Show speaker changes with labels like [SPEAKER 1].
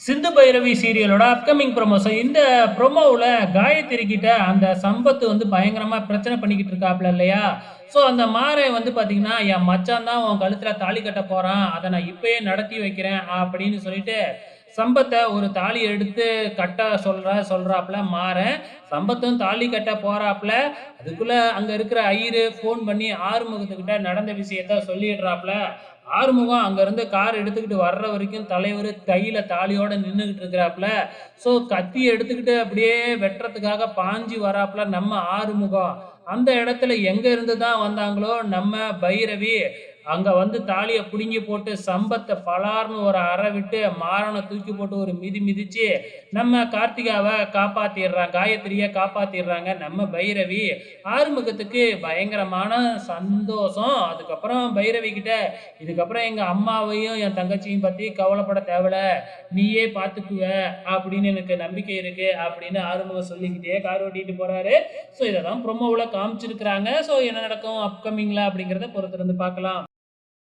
[SPEAKER 1] சிந்து பைரவி சீரியலோட upcoming promotion இந்த ப்ரொமோவில் காயத்ரி கிட்ட அந்த சம்பத்து வந்து பயங்கரமாக பிரச்சனை பண்ணிக்கிட்டு இருக்காப்ல இல்லையா? ஸோ அந்த மாறை வந்து பார்த்தீங்கன்னா என் மச்சான் தான் உன் கழுத்தில் தாலி கட்ட போகிறான் அதை நான் இப்பயே நடத்தி வைக்கிறேன் அப்படின்னு சொல்லிட்டு சம்பத்தை ஒரு தாலி எடுத்து கட்ட சொல்ற சொல்றாப்புல மாற சம்பத்தும் தாலி கட்ட போறாப்புல அதுக்குள்ள அங்க இருக்கிற ஐயரு ஃபோன் பண்ணி ஆறுமுகத்துக்கிட்ட நடந்த விஷயத்த சொல்லிடுறாப்புல ஆறுமுகம் அங்கேருந்து கார் எடுத்துக்கிட்டு வர்ற வரைக்கும் தலைவர் கையில் தாலியோட நின்றுக்கிட்டு இருக்கிறாப்புல. ஸோ கத்தி எடுத்துக்கிட்டு அப்படியே வெட்டுறதுக்காக பாஞ்சி வராப்புல நம்ம ஆறுமுகம். அந்த இடத்துல எங்கே இருந்து தான் வந்தாங்களோ நம்ம பைரவி அங்கே வந்து தாலியை புடுங்கி போட்டு சம்பத்தை பலார்னு ஒரு அறை விட்டு மாறனை தூக்கி போட்டு ஒரு மிதி மிதிச்சு நம்ம கார்த்திகாவை காப்பாத்திடுறாங்க காயத்ரியை காப்பாத்திடுறாங்க நம்ம பைரவி. ஆறுமுகத்துக்கு பயங்கரமான சந்தோஷம். அதுக்கப்புறம் பைரவி கிட்ட இதுக்கப்புறம் எங்க அம்மாவையும் என் தங்கச்சியும் பத்தி கவலைப்பட தேவையில்ல. நீயே பார்த்துக்குவ அப்படின்னு எனக்கு நம்பிக்கை இருக்கு அப்படின்னு ஆறுமுகம் சொல்லிக்கிட்டே கார் ஓட்டிட்டு போறாரு. ஸோ இதை தான் ப்ரொமோவில் காமிச்சிருக்கிறாங்க. ஸோ என்ன நடக்கும் அப்கமிங்ல அப்படிங்கிறத பொறுத்திருந்து பார்க்கலாம்.